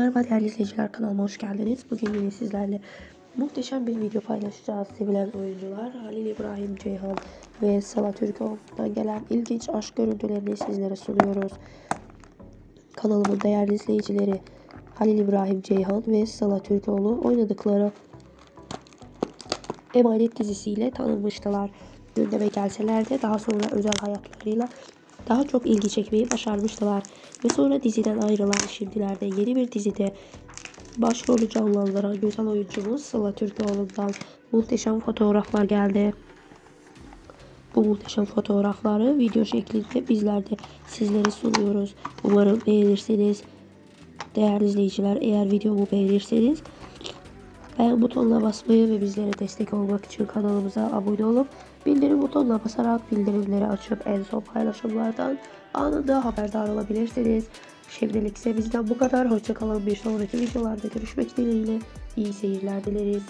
Merhaba değerli izleyiciler kanalıma hoş geldiniz. Bugün yine sizlerle muhteşem bir video paylaşacağız. Sevilen oyuncular Halil İbrahim Ceyhan ve Sıla Türkoğlu'ndan gelen ilginç aşk görüntülerini sizlere sunuyoruz. Kanalımın değerli izleyicileri Halil İbrahim Ceyhan ve Sıla Türkoğlu oynadıkları Emanet dizisiyle tanınmıştılar. Gündeme gelseler de daha sonra özel hayatlarıyla daha çok ilgi çekmeyi başarmıştılar. Ve sonra diziden ayrılan şimdilerde yeni bir dizide başrolü canlandıran güzel oyuncumuz Sıla Türkoğlu'ndan muhteşem fotoğraflar geldi. Bu muhteşem fotoğrafları video şeklinde bizler de sizlere sunuyoruz. Umarım beğenirsiniz. Değerli izleyiciler eğer videomu beğenirseniz beğen butonuna basmayı ve bizlere destek olmak için kanalımıza abone olup bildirim butonuna basarak bildirimleri açıp en son paylaşımlardan anında haberdar olabilirsiniz. Şimdilik ise bizden bu kadar. Hoşçakalın. Bir sonraki videolarda görüşmek dileğiyle. İyi seyirler dileriz.